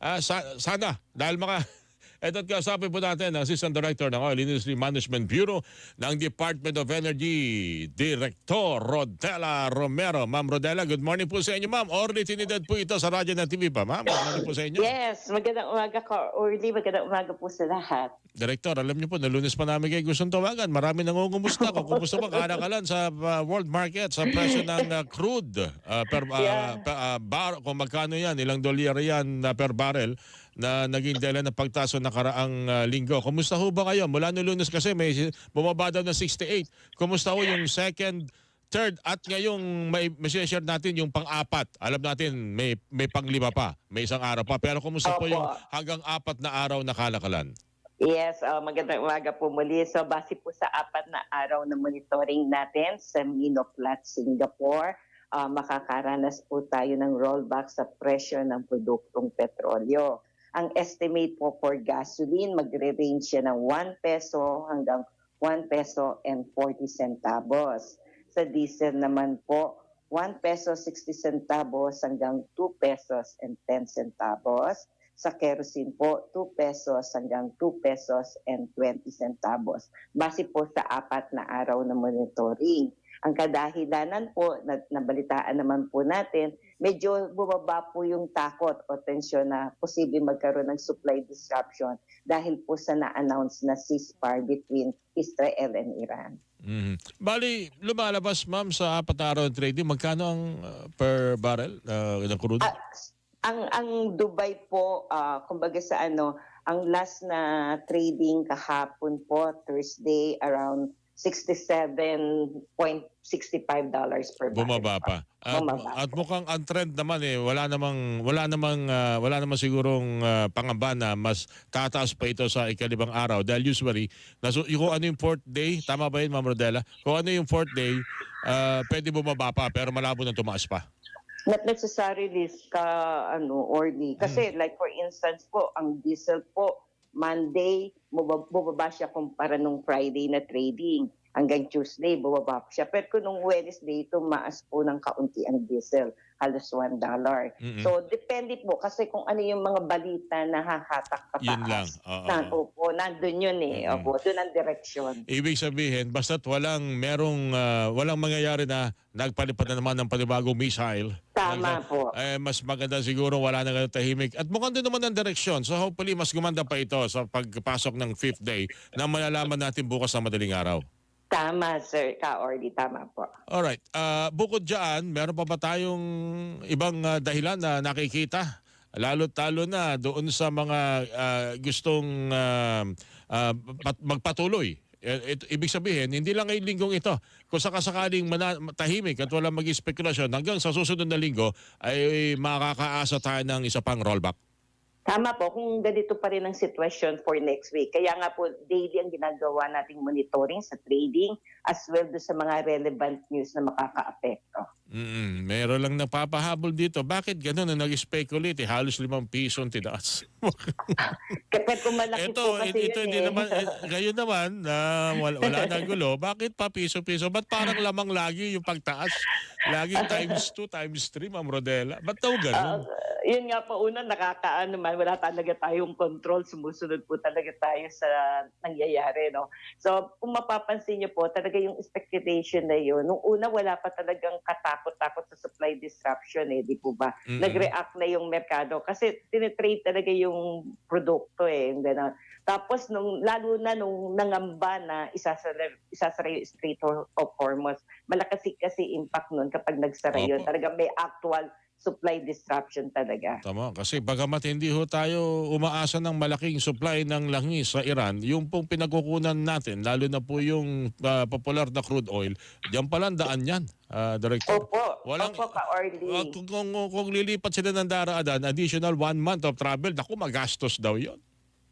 ah, sa- sana, dahil maka... Ito at kausapin po natin ang Assistant Director ng Oil Industry Management Bureau ng Department of Energy, Director Rodela Romero. Ma'am Rodela, good morning po sa inyo, ma'am. Orly tinidad po ito sa radyo ng TV pa, ma'am. Good morning po sa inyo. Yes, magandang umaga ka, Orly. Magandang umaga po sa lahat. Director, alam niyo po, nalunes pa namin kayo gustong tawagan. Marami nangungumusta. Kung kumusta pa, kalakalan sa uh, world market, sa presyo ng uh, crude. Uh, per, uh, Yeah. pa- uh, bar, kung magkano yan, ilang dolyar yan uh, per barrel na naging dahilan ng pagtaso na karaang uh, linggo. Kumusta ho ba kayo? Mula no lunes kasi may bumaba daw ng 68. Kumusta ho yung second, third at ngayong may, may share natin yung pang-apat. Alam natin may, may pang-lima pa, may isang araw pa. Pero kumusta po yung hanggang apat na araw na kalakalan? Yes, uh, magandang umaga po muli. So, base po sa apat na araw na monitoring natin sa Minoplat, Singapore, uh, makakaranas po tayo ng rollback sa presyo ng produktong petrolyo. Ang estimate po for gasoline, magre-range siya ng 1 peso hanggang 1 peso and 40 centavos. Sa diesel naman po, 1 peso 60 centavos hanggang 2 pesos and 10 centavos. Sa kerosene po, 2 pesos hanggang 2 pesos and 20 centavos. Base po sa apat na araw na monitoring. Ang kadahilanan po, na, nabalitaan naman po natin, medyo bumaba po yung takot o tensyon na posible magkaroon ng supply disruption dahil po sa na-announce na ceasefire between Israel and Iran. Mhm. Bali, lumalabas ma'am sa apat na araw ng trading, magkano ang uh, per barrel uh, ng crude? Ah, ang ang Dubai po ah, kumbaga sa ano ang last na trading kahapon po Thursday around 67.65 dollars per barrel. Bumaba pa. At, Bumaba at mukhang ang trend naman eh, wala namang wala namang ah, wala namang sigurong ah, pangamba na mas tataas pa ito sa ikalibang araw dahil usually yung kung ano yung fourth day, tama ba yun Ma'am Rodela? Kung ano yung fourth day, ah, pwede bumaba pa pero malabo na tumaas pa. Not necessarily ka ano orly kasi like for instance po ang diesel po Monday bubaba, siya kumpara nung Friday na trading hanggang Tuesday bubaba siya pero kung nung Wednesday tumaas po ng kaunti ang diesel halos $1 dollar. Mm-mm. So depende po kasi kung ano yung mga balita na hahatak pataas. Yun lang. Oo. Na, opo, nandun yun eh. Mm-mm. Opo, doon ang direksyon. Ibig sabihin, basta't walang merong ah, walang mangyayari na nagpalipad na naman ng panibagong missile. Tama po. Eh, mas maganda siguro wala na ganun tahimik. At mukhang din naman ang direksyon. So hopefully mas gumanda pa ito sa pagpasok ng fifth day na malalaman natin bukas na madaling araw. Tama, sir. Ka-orly. Tama po. Alright. Uh, bukod dyan, meron pa ba tayong ibang ah, dahilan na nakikita? Lalo talo na doon sa mga ah, gustong ah, ah, pat- magpatuloy. Eh, Ito, ibig sabihin, hindi lang ngayong linggong ito. Kung sakasakaling tahimik at walang mag-spekulasyon, hanggang sa susunod na linggo ay makakaasa tayo ng isa pang rollback. Tama po, kung ganito pa rin ang sitwasyon for next week. Kaya nga po, daily ang ginagawa nating monitoring sa trading as well do sa mga relevant news na makaka-apekto. Mm, meron lang napapahabol dito. Bakit ganun na nag-speculate? Eh, halos limang piso ang tinaas. Kapag ito, po kasi ito yun hindi eh. naman, eh, ngayon naman, na wala, wala nang gulo, bakit pa piso-piso? Ba't parang lamang lagi yung pagtaas? Laging times 2, times 3, Ma'am Rodela. Ba't daw ganun? Yun nga po, una nakakaano man, wala talaga tayong control, sumusunod po talaga tayo sa nangyayari, no? So, kung mapapansin niyo po, talaga yung speculation na yun, nung una wala pa talagang katakot-takot sa supply disruption eh, di po ba? Mm-mm. Nag-react na yung merkado kasi tinitrade talaga yung produkto eh, yung gano'n. Tapos nung lalo na nung nangamba na isasara, isasara yung Strait of Hormuz, malaki kasi impact nun kapag nagsara yun. Talaga may actual supply disruption talaga. Tama, kasi bagamat hindi ho tayo umaasa ng malaking supply ng langis sa Iran, yung pong pinagkukunan natin, lalo na po yung ah, popular na crude oil, diyan pala ang daan yan, ah, Director. Opo, Walang- opo ka-orly. Ah, kung, kung, kung lilipat sila ng daraadan, additional one month of travel, naku, magastos daw yon.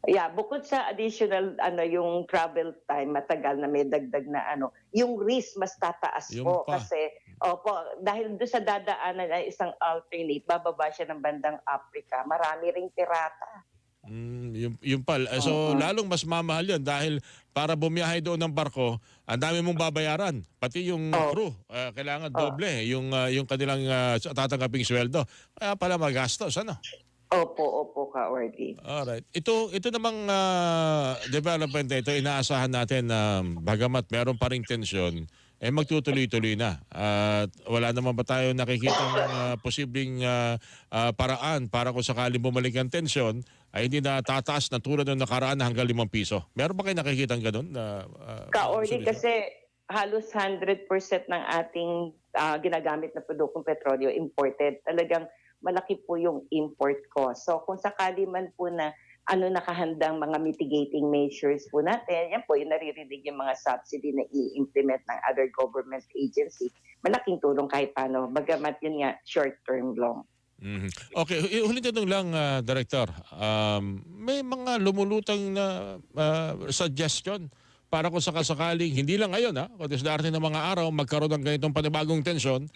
Yeah, bukod sa additional ano yung travel time matagal na may dagdag na ano, yung risk mas tataas Yung po pa. kasi opo dahil doon sa dadaanan ay isang alternate bababa siya ng bandang Africa. Marami ring pirata. Mm, yung, yung pal. Eh, So, lalong mas mamahal yun dahil para bumiyahe doon ng barko, ang dami mong babayaran. Pati yung Oo. crew, ah, kailangan Oo. doble yung, ah, yung kanilang ah, tatanggaping sweldo. Kaya pala magastos, ano? Opo, opo, ka-ordi. Alright. Ito ito namang ah, development na ito inaasahan natin na bagamat meron pa ring tensyon eh magtutuloy-tuloy na. At wala naman ba tayo nakikitang ah, posibleng ah, ah, paraan para kung sakaling bumalik ang tensyon ay hindi na tataas na tulad ng nakaraan na hanggang 5 piso. Meron ba kayo nakikitang ganun? Na, ah, Ka-ordi kasi halos 100% ng ating ah, ginagamit na produktong petrolyo imported. Talagang malaki po yung import cost. So kung sakali man po na ano nakahandang mga mitigating measures po natin, yan po yung naririnig yung mga subsidy na i-implement ng other government agency. Malaking tulong kahit paano. Bagamat yun nga, short-term long. Mhm. Okay, hu- huling tanong lang, ah, Director. Um, may mga lumulutang na ah, suggestion para kung sakasakaling, hindi lang ngayon, ha, kundi sa darating ng mga araw, magkaroon ng ganitong panibagong tensyon,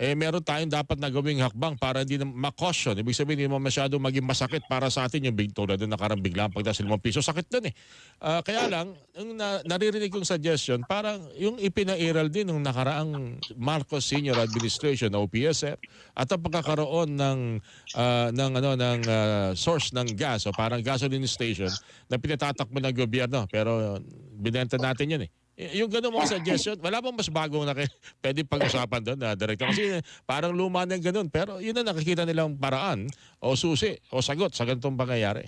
eh meron tayong dapat na gawing hakbang para hindi na makosyon. Ibig sabihin, hindi naman masyado maging masakit para sa atin yung big tulad ng nakarang biglang pagdating ng piso. Sakit dun eh. Ah, kaya lang, yung na, naririnig kong suggestion, parang yung ipinairal din ng nakaraang Marcos Senior Administration, OPSF, at ang pagkakaroon ng ah, ng ano ng ah, source ng gas o parang gasoline station na pinatatakbo ng gobyerno pero binenta natin yun eh. Y- Yung ganun mga suggestion, wala bang mas bagong na pwede pag-usapan doon na director? Kasi parang luma na yung ganun. Pero yun na nakikita nilang paraan o susi o sagot sa ganitong pangyayari.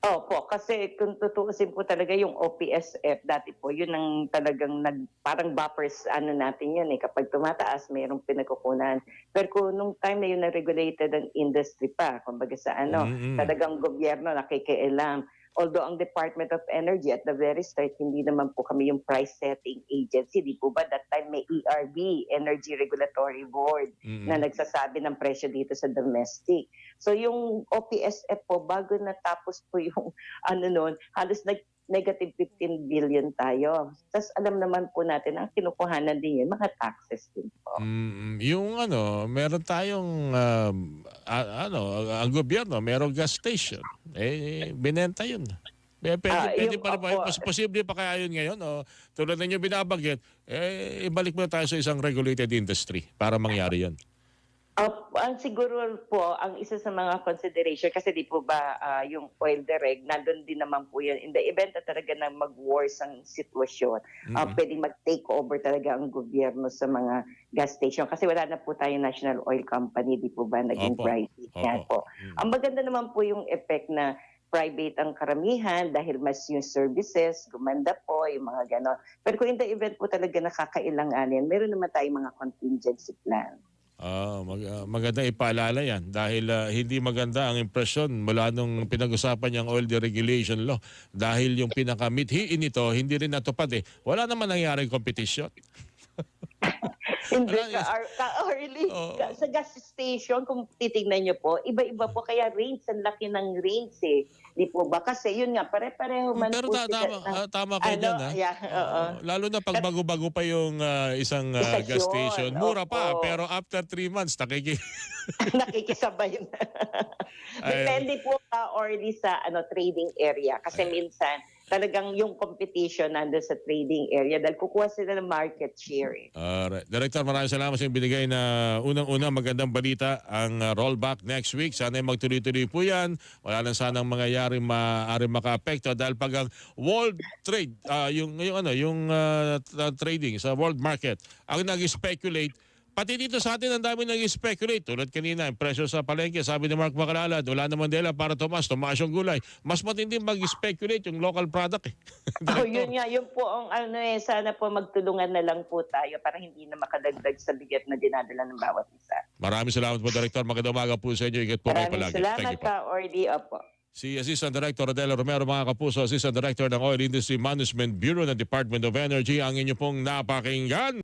Opo, kasi kung tutuusin po talaga yung OPSF, dati po, yun ang talagang nag, parang buffers ano natin yun eh. Kapag tumataas, mayroong pinagkukunan. Pero kung nung time na yun na-regulated ang industry pa, kumbaga sa ano, Mm-mm. talagang gobyerno nakikialam. Although ang Department of Energy at the very start, hindi naman po kami yung price setting agency. Di po ba that time may ERB, Energy Regulatory Board, Mm-mm. na nagsasabi ng presyo dito sa domestic. So yung OPSF po, bago natapos po yung ano noon, halos nag negative 15 billion tayo. Tapos alam naman po natin, ang kinukuhanan din yun, mga taxes din po. Mm, yung ano, meron tayong a- ano, ang gobyerno, merong gas station. Eh binenta 'yun. Eh, pwede, Ah, pwede yung- pa rin. Mas posible pa kaya yun ngayon? O, tulad ninyo binabanggit, eh, ibalik mo tayo sa isang regulated industry para mangyari yun. Uh, ang siguro po, ang isa sa mga consideration, kasi di po ba ah, yung oil direct, nandun din naman po yun. In the event na talaga na mag-worse ang sitwasyon, ah, Mm-mm. pwedeng mag-take over talaga ang gobyerno sa mga gas station. Kasi wala na po tayong National Oil Company, di po ba, naging Opo. private yan Opo. po. Mm. Ang maganda naman po yung effect na private ang karamihan dahil mas yung services, gumanda po, yung mga ganon. Pero kung in the event po talaga nakakailanganin, meron naman tayong mga contingency plan. Ah, mag, ah, maganda ipaalala yan dahil ah, hindi maganda ang impresyon mula nung pinag-usapan niyang oil deregulation law dahil yung pinakamithiin nito hindi rin natupad eh. Wala naman nangyaring competition. Hindi ka, ar- ka early Oo. ka- sa gas station kung titingnan niyo po, iba-iba po kaya range ang laki ng range eh. Di po ba? Kasi yun nga pare-pareho man Pero po sila tama, ng- ah, tama kayo ano, dyan ha. yeah, oo. Oo. lalo na pag bago-bago pa yung ah, isang ah, gas station. Mura pa, opo. pero after three months, nakiki... nakikisabay na. Depende po ka already sa ano trading area kasi minsan talagang yung competition nandun sa trading area dahil kukuha sila ng market share. eh. Alright. Director, maraming salamat sa binigay na unang-una magandang balita ang uh, rollback next week. Sana magtuloy-tuloy po yan. Wala lang sanang mangyayari maaari maka-apekto dahil pag ang world trade, ah, yung, yung, ano, yung tra- trading sa world market, ang nag-speculate, Pati dito sa atin, ang dami nag-speculate. Tulad kanina, yung presyo sa palengke, sabi ni Mark Macalalad, wala naman dela para tumas, tumaas yung gulay. Mas matindi mag-speculate yung local product eh. Oh, yun nga, yun po ang ano eh, sana po magtulungan na lang po tayo para hindi na makadagdag sa bigat na dinadala ng bawat isa. Maraming salamat po, Director. Magandang umaga po sa inyo. Ingat po kayo Maraming palagi. salamat Thank you po. ka, Orly. Opo. Si Assistant Director Rodelo Romero, mga kapuso, Assistant Director ng Oil Industry Management Bureau ng Department of Energy, ang inyo pong napakinggan.